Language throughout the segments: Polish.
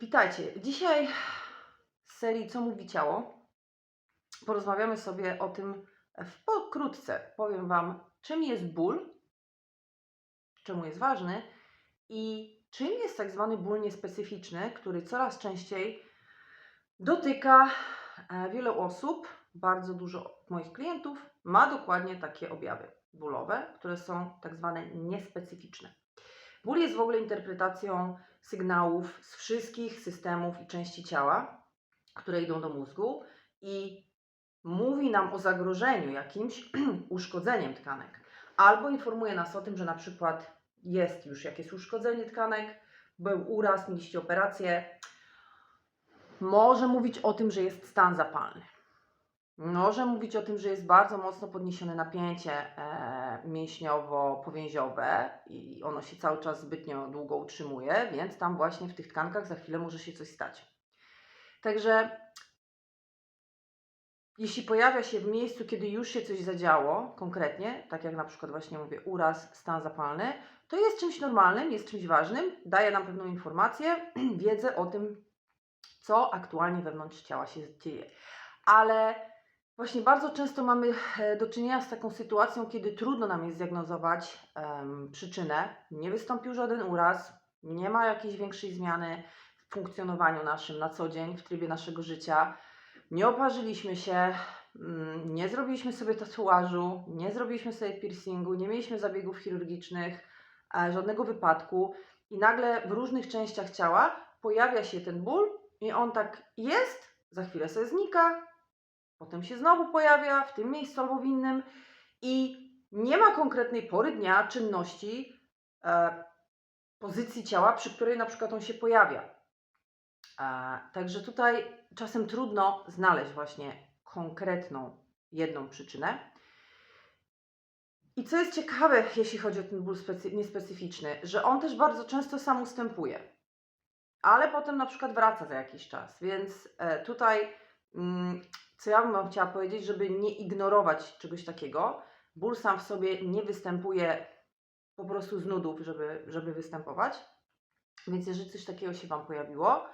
Witajcie. Dzisiaj z serii Co mówi ciało porozmawiamy sobie o tym w pokrótce. Powiem Wam, czym jest ból, czemu jest ważny i czym jest tak zwany ból niespecyficzny, który coraz częściej dotyka e, wielu osób. Bardzo dużo moich klientów ma dokładnie takie objawy bólowe, które są tak zwane niespecyficzne. Ból jest w ogóle interpretacją sygnałów z wszystkich systemów i części ciała, które idą do mózgu i mówi nam o zagrożeniu jakimś uszkodzeniem tkanek. Albo informuje nas o tym, że na przykład jest już jakieś uszkodzenie tkanek, był uraz, mieliście operację. Może mówić o tym, że jest stan zapalny. Może mówić o tym, że jest bardzo mocno podniesione napięcie e, mięśniowo-powięziowe i ono się cały czas zbytnio długo utrzymuje, więc tam właśnie w tych tkankach za chwilę może się coś stać. Także jeśli pojawia się w miejscu, kiedy już się coś zadziało konkretnie, tak jak na przykład właśnie mówię uraz, stan zapalny, to jest czymś normalnym, jest czymś ważnym, daje nam pewną informację, wiedzę o tym, co aktualnie wewnątrz ciała się dzieje. Ale Właśnie bardzo często mamy e, do czynienia z taką sytuacją, kiedy trudno nam jest zdiagnozować em, przyczynę. Nie wystąpił żaden uraz, nie ma jakiejś większej zmiany w funkcjonowaniu naszym na co dzień, w trybie naszego życia. Nie oparzyliśmy się, mm, nie zrobiliśmy sobie tatuażu, nie zrobiliśmy sobie piercingu, nie mieliśmy zabiegów chirurgicznych, e, żadnego wypadku i nagle w różnych częściach ciała pojawia się ten ból i on tak jest, za chwilę sobie znika, potem się znowu pojawia w tym miejscu albo w innym i nie ma konkretnej pory dnia, czynności, e, pozycji ciała, przy której na przykład on się pojawia. E, także tutaj czasem trudno znaleźć właśnie konkretną jedną przyczynę. I co jest ciekawe, jeśli chodzi o ten ból specy- niespecyficzny, że on też bardzo często sam ustępuje, ale potem na przykład wraca za jakiś czas. Więc e, tutaj mm, co ja bym Wam chciała powiedzieć, żeby nie ignorować czegoś takiego. Ból sam w sobie nie występuje po prostu z nudów, żeby, żeby występować. Więc jeżeli coś takiego się Wam pojawiło,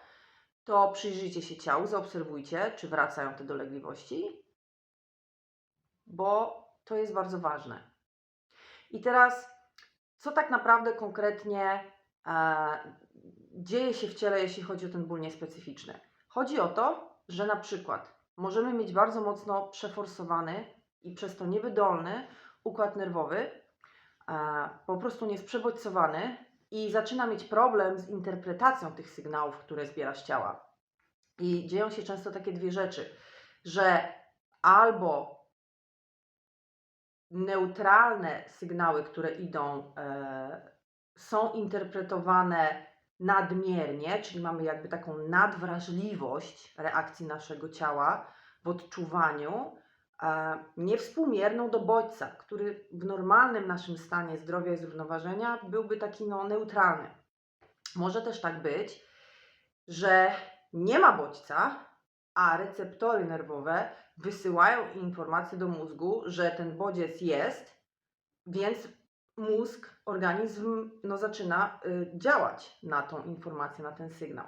to przyjrzyjcie się ciału, zaobserwujcie, czy wracają te dolegliwości, bo to jest bardzo ważne. I teraz, co tak naprawdę konkretnie e, dzieje się w ciele, jeśli chodzi o ten ból niespecyficzny? Chodzi o to, że na przykład możemy mieć bardzo mocno przeforsowany i przez to niewydolny układ nerwowy, e, po prostu niesprzebodźcowany i zaczyna mieć problem z interpretacją tych sygnałów, które zbiera z ciała. I dzieją się często takie dwie rzeczy, że albo neutralne sygnały, które idą, e, są interpretowane nadmiernie, czyli mamy jakby taką nadwrażliwość reakcji naszego ciała w odczuwaniu, e, niewspółmierną do bodźca, który w normalnym naszym stanie zdrowia i zrównoważenia byłby taki no, neutralny. Może też tak być, że nie ma bodźca, a receptory nerwowe wysyłają informacje do mózgu, że ten bodziec jest, więc mózg, organizm no, zaczyna y, działać na tą informację, na ten sygnał.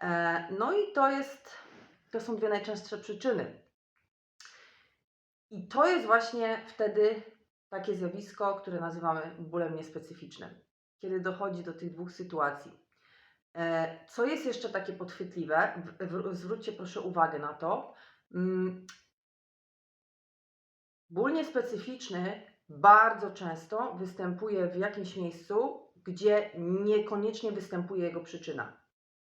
E, no i to jest, to są dwie najczęstsze przyczyny. I to jest właśnie wtedy takie zjawisko, które nazywamy bólem niespecyficznym, kiedy dochodzi do tych dwóch sytuacji. E, co jest jeszcze takie podchwytliwe, zwróćcie proszę uwagę na to. Mm, ból niespecyficzny bardzo często występuje w jakimś miejscu, gdzie niekoniecznie występuje jego przyczyna.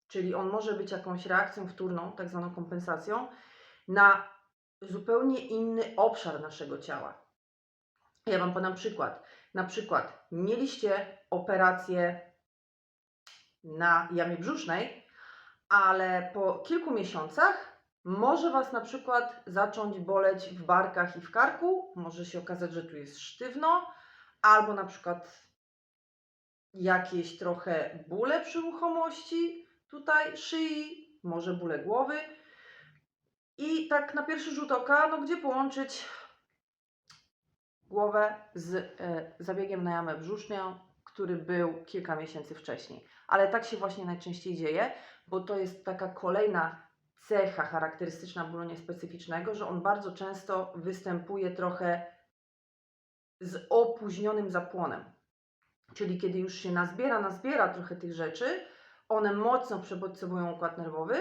Czyli on może być jakąś reakcją wtórną, tak zwaną kompensacją, na zupełnie inny obszar naszego ciała. Ja Wam podam przykład. Na przykład mieliście operację na jamie brzusznej, ale po kilku miesiącach może Was na przykład zacząć boleć w barkach i w karku, może się okazać, że tu jest sztywno, albo na przykład jakieś trochę bóle przy ruchomości tutaj szyi, może bóle głowy. I tak na pierwszy rzut oka, no gdzie połączyć głowę z e, zabiegiem na jamę brzuszną, który był kilka miesięcy wcześniej. Ale tak się właśnie najczęściej dzieje, bo to jest taka kolejna cecha charakterystyczna bólu niespecyficznego, że on bardzo często występuje trochę z opóźnionym zapłonem. Czyli kiedy już się nazbiera, nazbiera trochę tych rzeczy, one mocno przebodźcowują układ nerwowy,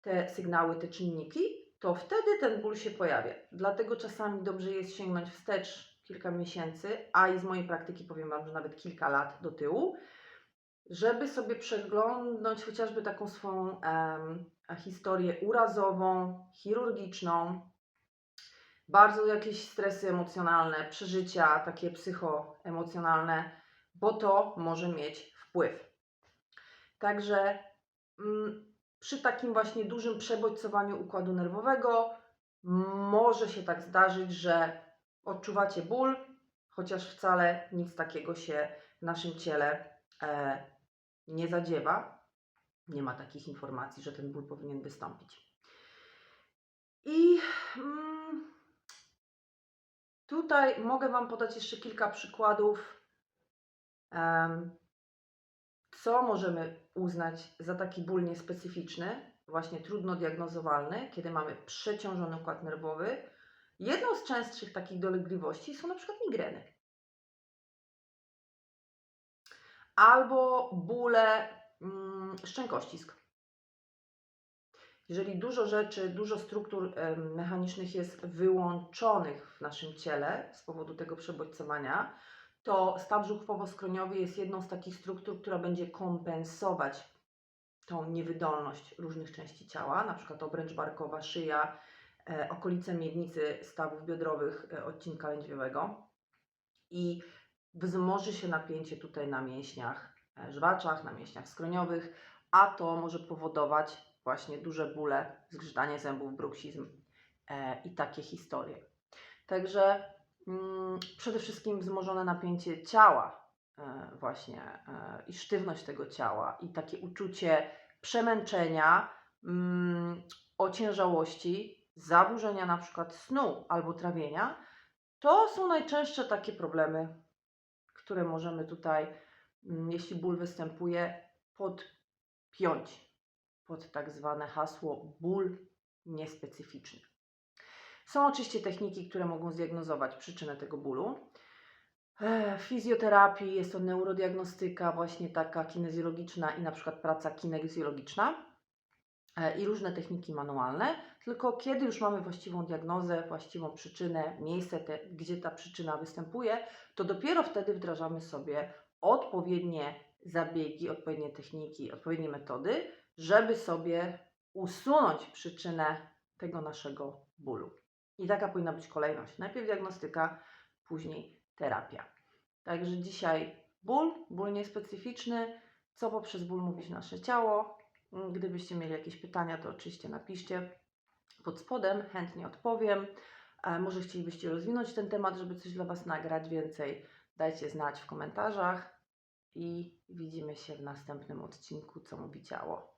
te sygnały, te czynniki, to wtedy ten ból się pojawia. Dlatego czasami dobrze jest sięgnąć wstecz kilka miesięcy, a i z mojej praktyki powiem Wam, że nawet kilka lat do tyłu, żeby sobie przeglądnąć chociażby taką swoją historię urazową, chirurgiczną, bardzo jakieś stresy emocjonalne, przeżycia takie psychoemocjonalne, bo to może mieć wpływ. Także mm, przy takim właśnie dużym przebodźcowaniu układu nerwowego może się tak zdarzyć, że odczuwacie ból, chociaż wcale nic takiego się w naszym ciele e, nie zadziewa. Nie ma takich informacji, że ten ból powinien wystąpić. I mm, tutaj mogę Wam podać jeszcze kilka przykładów, em, co możemy uznać za taki ból niespecyficzny, właśnie trudno diagnozowalny, kiedy mamy przeciążony układ nerwowy. Jedną z częstszych takich dolegliwości są na przykład migreny. Albo bóle mm, szczękościsk. Jeżeli dużo rzeczy, dużo struktur mechanicznych jest wyłączonych w naszym ciele z powodu tego przebodźcowania, to staw żuchwowo-skroniowy jest jedną z takich struktur, która będzie kompensować tą niewydolność różnych części ciała, na przykład obręcz barkowa, szyja, e, okolice miednicy stawów biodrowych e, odcinka lędźwiowego i wzmoży się napięcie tutaj na mięśniach e, żwaczach, na mięśniach skroniowych, a to może powodować właśnie duże bóle, zgrzytanie zębów, bruksizm e, i takie historie. Także mm, przede wszystkim wzmożone napięcie ciała, e, właśnie i sztywność tego ciała, i takie uczucie przemęczenia, mm, ociężałości, zaburzenia na przykład snu albo trawienia, to są najczęstsze takie problemy, które możemy tutaj, mm, jeśli ból występuje, podpiąć pod tak zwane hasło ból niespecyficzny. Są oczywiście techniki, które mogą zdiagnozować przyczynę tego bólu. E, W fizjoterapii jest to neurodiagnostyka, właśnie taka kinezjologiczna i na przykład praca kinezjologiczna i różne techniki manualne. Tylko kiedy już mamy właściwą diagnozę, właściwą przyczynę, miejsce, te, gdzie ta przyczyna występuje, to dopiero wtedy wdrażamy sobie odpowiednie zabiegi, odpowiednie techniki, odpowiednie metody, żeby sobie usunąć przyczynę tego naszego bólu. I taka powinna być kolejność. Najpierw diagnostyka, później terapia. Także dzisiaj ból, ból niespecyficzny, co poprzez ból mówić nasze ciało. Gdybyście mieli jakieś pytania, to oczywiście napiszcie pod spodem, chętnie odpowiem. E, Może chcielibyście rozwinąć ten temat, żeby coś dla Was nagrać więcej, dajcie znać w komentarzach i widzimy się w następnym odcinku Co mówi ciało.